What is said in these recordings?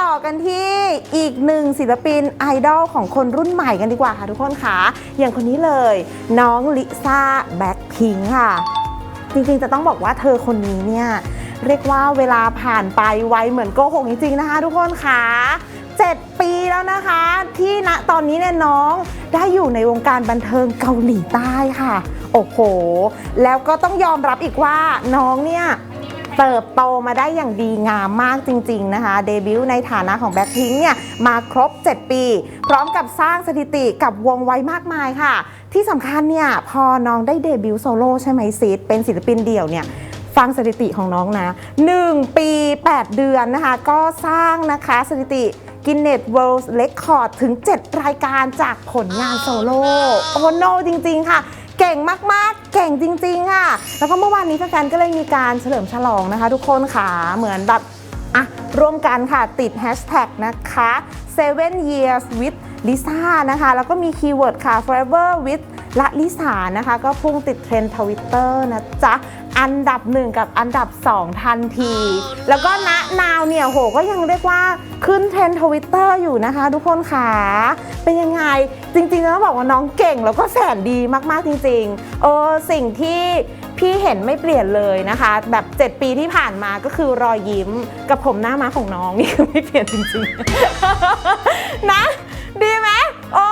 ต่อกันที่อีกหนึ่งศิลปินไอดอลของคนรุ่นใหม่กันดีกว่าค่ะทุกคนค่ะอย่างคนนี้เลย น้องลิซ่าแบ็คพิงค่ะ จริงๆจะต้องบอกว่าเธอคนนี้เนี่ยเรียกว่าเวลาผ่านไปไวเหมือนโกหกจริงๆนะคะ ทุกคนค่ะ7 ปีแล้วนะคะ ที่ณตอนนี้เนี่ยน้องได้อยู่ในวงการบันเทิงเกาหลีใต้ค่ะ โอ้โห แล้วก็ต้องยอมรับอีกว่าน้องเนี่ย เติบโตมาได้อย่างดีงามมากจริง ๆ นะคะ เดบิวต์ในฐานะของแบ็คพิงเนี่ยมาครบ 7 ปี พร้อมกับสร้างสถิติกับวงไว้มากมายค่ะ ที่สำคัญเนี่ยพอน้องได้เดบิวต์โซโล่ใช่ไหมซิดเป็นศิลปินเดี่ยวเนี่ยฟังสถิติของน้องนะ 1 ปี 8 เดือนนะคะ ก็สร้างนะคะสถิติ Guinness World Record ถึง 7 รายการจากผลงานโซโล่โอ้โนจริง ๆ ค่ะ เก่งมากๆ เก่งจริงๆค่ะ แล้วก็เมื่อวานนี้แฟนๆก็เลยมีการเฉลิมฉลองนะคะ ทุกคนค่ะ เหมือนแบบ ร่วมกันค่ะติดแฮชแท็กนะคะ seven years with Lisa นะคะ แล้วก็มีคีย์เวิร์ดค่ะ forever with ละลิสานะคะ ก็พุ่งติดเทรนด์ทวิตเตอร์นะจ๊ะ อันดับ 1 กับอันดับ 2 ทันที แล้วก็ณนาวเนี่ยโหก็ยังเรียกว่าขึ้นเทรนด์ทวิตเตอร์อยู่นะคะ ทุกคนค่ะเป็นยังไง จริงๆต้องบอกว่าน้องเก่งแล้วก็แสนดีมากๆจริงๆเออสิ่งที่ พี่เห็นไม่เปลี่ยนเลยนะคะ แบบ 7 ปีที่ผ่านมาก็คือรอยยิ้มกับผมหน้าม้าของน้องนี่คือไม่เปลี่ยนจริงๆ นะ ดีไหมโอ้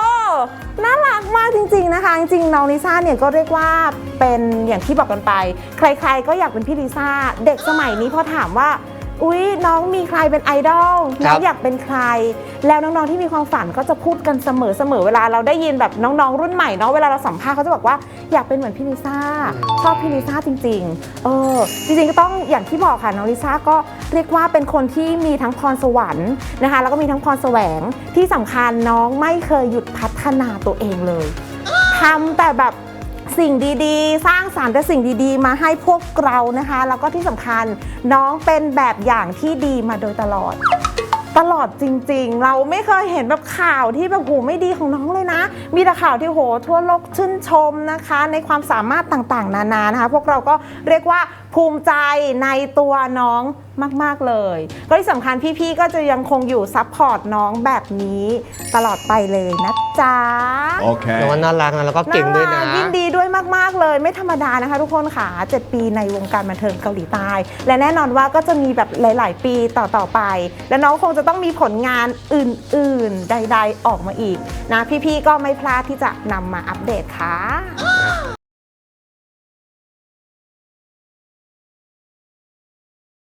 น่ารักมากจริง ๆ นะคะ จริงๆน้องลิซ่าเนี่ยก็เรียกว่าเป็นอย่างที่บอกกันไป ใคร ๆ ก็อยากเป็นพี่ลิซ่า เด็กสมัยนี้พอถามว่า อุ๊ยน้องมีใครเป็นไอดอลน้องอยากเป็นใคร แล้วน้องๆที่มีความฝันก็จะพูดกันเสมอๆเวลาเราได้ยินแบบน้องๆ รุ่นใหม่เนาะเวลาเราสัมภาษณ์เขาจะบอกว่าอยากเป็นเหมือนพี่ลิซ่าชอบพี่ลิซ่าจริง ๆ เออจริงๆก็ต้องอย่างที่บอกค่ะน้องลิซ่าก็เรียกว่าเป็นคนที่มีทั้งพรสวรรค์นะคะแล้วก็มีทั้งพรแสวงที่สำคัญน้องไม่เคยหยุดพัฒนาตัวเองเลยทำแต่แบบ สิ่งดีๆ สร้างสารรค์แต่สิ่งดีๆ มาให้พวกเรานะคะ แล้วก็ที่สำคัญน้องเป็นแบบอย่างที่ดีมาโดยตลอด ตลอดจริงๆ เราไม่เคยเห็นแบบข่าวที่แบบโหไม่ดีของน้องเลยนะ มีแต่ข่าวที่โหทั่วโลกชื่นชมนะคะ ในความสามารถต่างๆ นานานะคะ พวกเราก็เรียกว่าภูมิใจในตัวน้องมาก ๆ เลย ก็ที่สำคัญพี่ๆ ก็จะยังคงอยู่ซัพพอร์ตน้องแบบนี้ตลอดไปเลยนะจ๊ะ Okay. น้องว่าน่ารักนะแล้วก็เก่งด้วยนะารัยินดีด้วย มากๆเลยไม่ธรรมดานะคะ ทุกคนค่ะ7ปีในวงการบันเทิงเกาหลีใต้ และแน่นอนว่าก็จะมีแบบหลาย ๆ ปีต่อๆไป และน้องคงจะต้องมีผลงานอื่น ๆ ใด ๆ ออกมาอีกนะพี่ ๆ ก็ไม่พลาดที่จะนำมาอัปเดตค่ะ